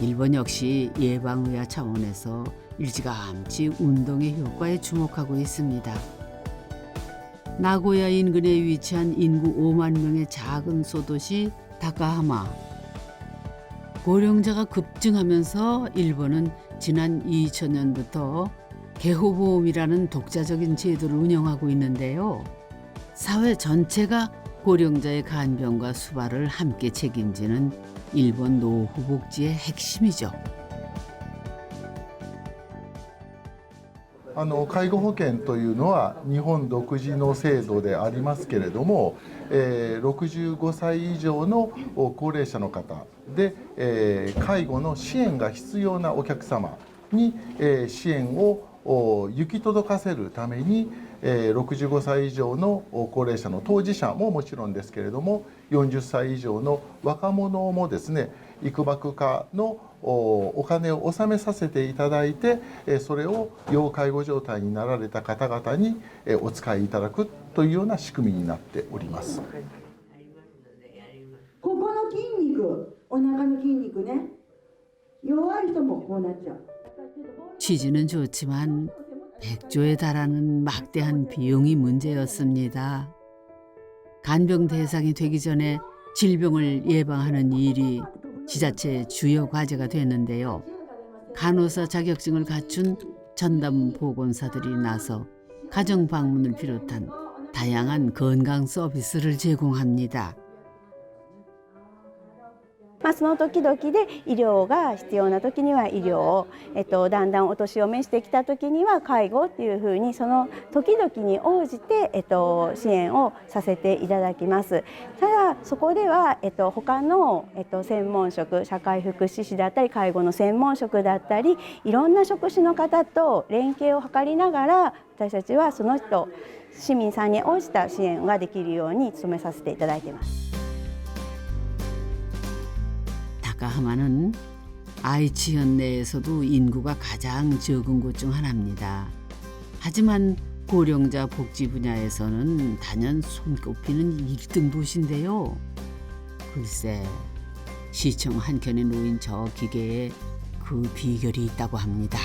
일본 역시 예방의학 차원에서 일찌감치 운동의 효과에 주목하고 있습니다. 나고야 인근에 위치한 인구 5만 명의 작은 소도시 다카하마. 고령자가 급증하면서 일본은 지난 2000년부터 개호보험이라는 독자적인 제도를 운영하고 있는데요. 사회 전체가 고령자의 간병과 수발을 함께 책임지는 일본 노후 복지의 핵심이죠. あの介護保険というのは日本独自の制度でありますけれども、えー65歳以上のお高齢者の方で、えー介護の支援が必要なお客様に、えー支援をお行き届かせるために、 え、65歳以上の高齢者の当事者ももちろんですけれども40歳以上の若者もですね育幕家のお金を納めさせていただいてそれを要介護状態になられた方々にお使いいただくというような仕組みになっております。ここの筋肉お腹の筋肉ね弱い人もこうなっちゃう。 백조에 달하는 막대한 비용이 문제였습니다. 간병 대상이 되기 전에 질병을 예방하는 일이 지자체의 주요 과제가 됐는데요. 간호사 자격증을 갖춘 전담 보건사들이 나서 가정 방문을 비롯한 다양한 건강 서비스를 제공합니다. まあ、その時々で医療が必要な時には医療を、えっと、だんだんお年を召してきた時には介護っていうふうにその時々に応じて、えっと、支援をさせていただきます。ただそこでは、えっと、他の、えっと、専門職社会福祉士だったり介護の専門職だったりいろんな職種の方と連携を図りながら私たちはその人市民さんに応じた支援ができるように努めさせていただいています。 다카하마는 아이치 현 내에서도 인구가 가장 적은 곳 중 하나입니다. 하지만 고령자 복지 분야에서는 단연 손꼽히는 1등 도시인데요. 글쎄, 시청 한켠에 놓인 저 기계에 그 비결이 있다고 합니다.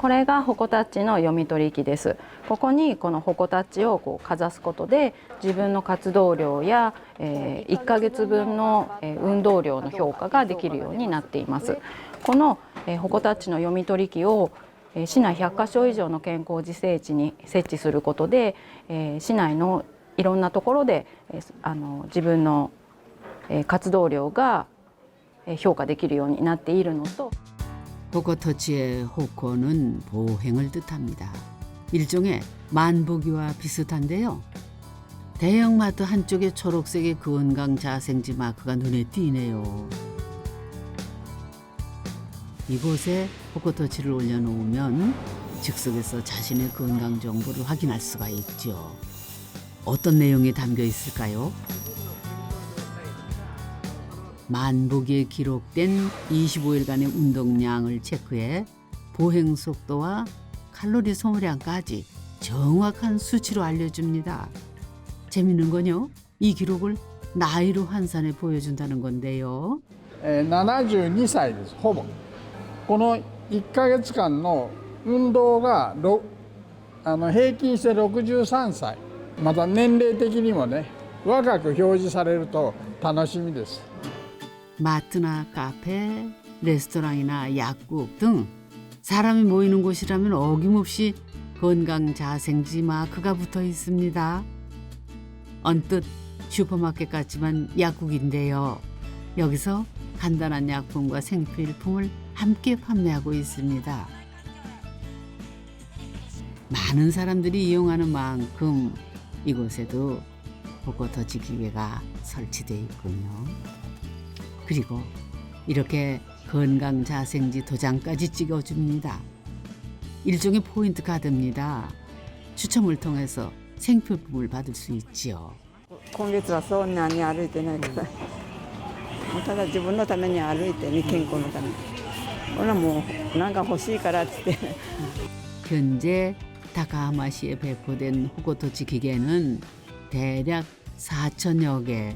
これがホコタッチの読み取り機です。ここにこのホコタッチをこうかざすことで自分の活動量や、えー1ヶ月分の、えー運動量の評価ができるようになっています。この、えーホコタッチの読み取り機をえー市内100カ所以上の健康自生地に設置することで、えー市内のいろんなところで、えーあの自分の、えー活動量がえ評価できるようになっているのと 호코터치의 호코는 보행을 뜻합니다. 일종의 만보기와 비슷한데요. 대형마트 한쪽에 초록색의 건강 자생지 마크가 눈에 띄네요. 이곳에 호코터치를 올려놓으면 즉석에서 자신의 건강 정보를 확인할 수가 있죠. 어떤 내용이 담겨 있을까요? 만보기에 기록된 25일간의 운동량을 체크해 보행 속도와 칼로리 소모량까지 정확한 수치로 알려줍니다. 재밌는 건요, 이 기록을 나이로 환산해 보여준다는 건데요. えー72歳ですほぼこの1ヶ月間の運動がろあの平均して63歳また年齢的にもね若く表示されると楽しみです 마트나 카페, 레스토랑이나 약국 등 사람이 모이는 곳이라면 어김없이 건강 자생지 마크가 붙어 있습니다. 언뜻 슈퍼마켓 같지만 약국인데요. 여기서 간단한 약품과 생필품을 함께 판매하고 있습니다. 많은 사람들이 이용하는 만큼 이곳에도 보고터치 기계가 설치되어 있군요. 그리고 이렇게 건강 자생지 도장까지 찍어줍니다. 일종의 포인트 카드입니다. 추첨을 통해서 생필품을 받을 수 있지요. 今月はそんなに歩いてないからただ自分のために歩いてね健康のためにほらもうなんか欲しいからっつって 현재 다카하마시에 배포된 호고토치 기계는 대략 4천여 개.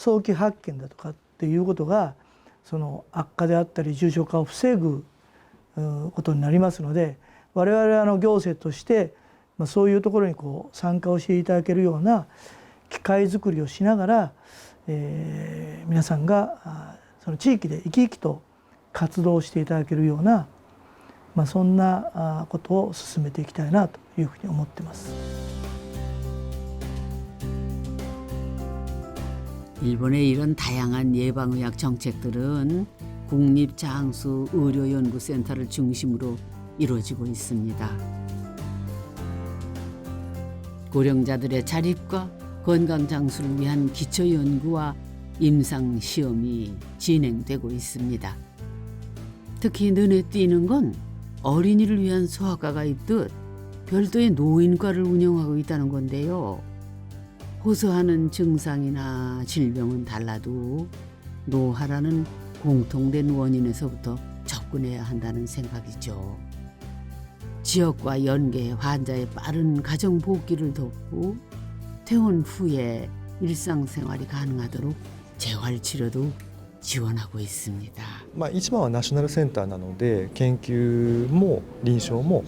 早期発見だとかっていうことがその悪化であったり重症化を防ぐことになりますので我々あの行政として、そういうところにこう参加をしていただけるような機会づくりをしながら、えー皆さんがその地域で生き生きと活動していただけるような、まあ、そんなことを進めていきたいなというふうに思ってます。 일본의 이런 다양한 예방의학 정책들은 국립장수의료연구센터를 중심으로 이루어지고 있습니다. 고령자들의 자립과 건강 장수를 위한 기초 연구와 임상 시험이 진행되고 있습니다. 특히 눈에 띄는 건 어린이를 위한 소아과가 있듯 별도의 노인과를 운영하고 있다는 건데요. 호소하는 증상이나 질병은 달라도 노화라는 공통된 원인에서부터 접근해야 한다는 생각이죠. 지역과 연계해 환자의 빠른 가정 복귀를 돕고 퇴원 후에 일상생활이 가능하도록 재활 치료도 지원하고 있습니다. まあ、一番はナショナルセンターなので研究も臨床も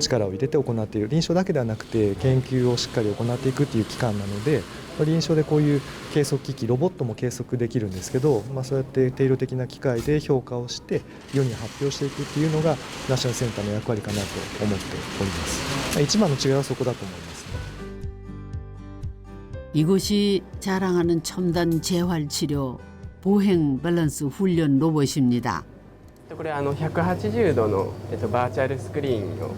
力を入れて行っている臨床だけではなくて研究をしっかり行っていくっていう機関なのでまあ臨床でこういう計測機器ロボットも計測できるんですけど、まあ、そうやって定量的な機械で評価をして世に発表していくっていうのがナショナルセンターの役割かなと思っております、まあ、一番の違いはそこだと思います、 이곳이 자랑하는 첨단 재활 치료 보행 밸런스 훈련 로봇입니다. これあの180度の、えっと、バーチャルスクリーンを、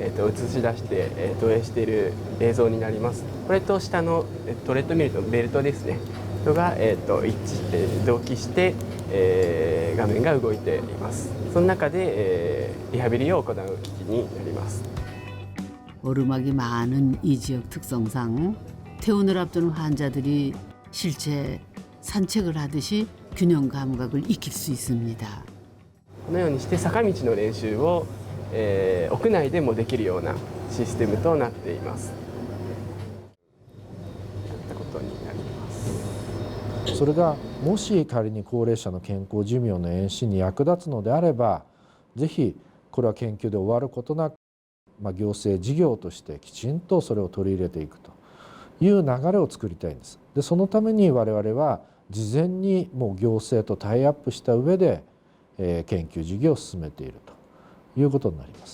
えっと、映し出して、えっと、投影している映像になりますこれと下のえっとトレッドミルとベルトですねとが、えっと、一致えー同期して、えー画面が動いていますその中で、えーリハビリを行う機器になります 오르막이 많은 이 지역 특성상 퇴원을 앞두는 환자들이 실제 산책을 하듯이 균형 감각을 익힐 수 있습니다. このようにして坂道の練習を、 えー屋内でもできるようなシステムとなっています。こういったことになります。それがもし仮に高齢者の健康寿命の延伸に役立つのであればぜひこれは研究で終わることなく、まあ、行政事業としてきちんとそれを取り入れていくという流れを作りたいんです。でそのために我々は事前にもう行政とタイアップした上で、えー研究事業を進めていると。いうことになります。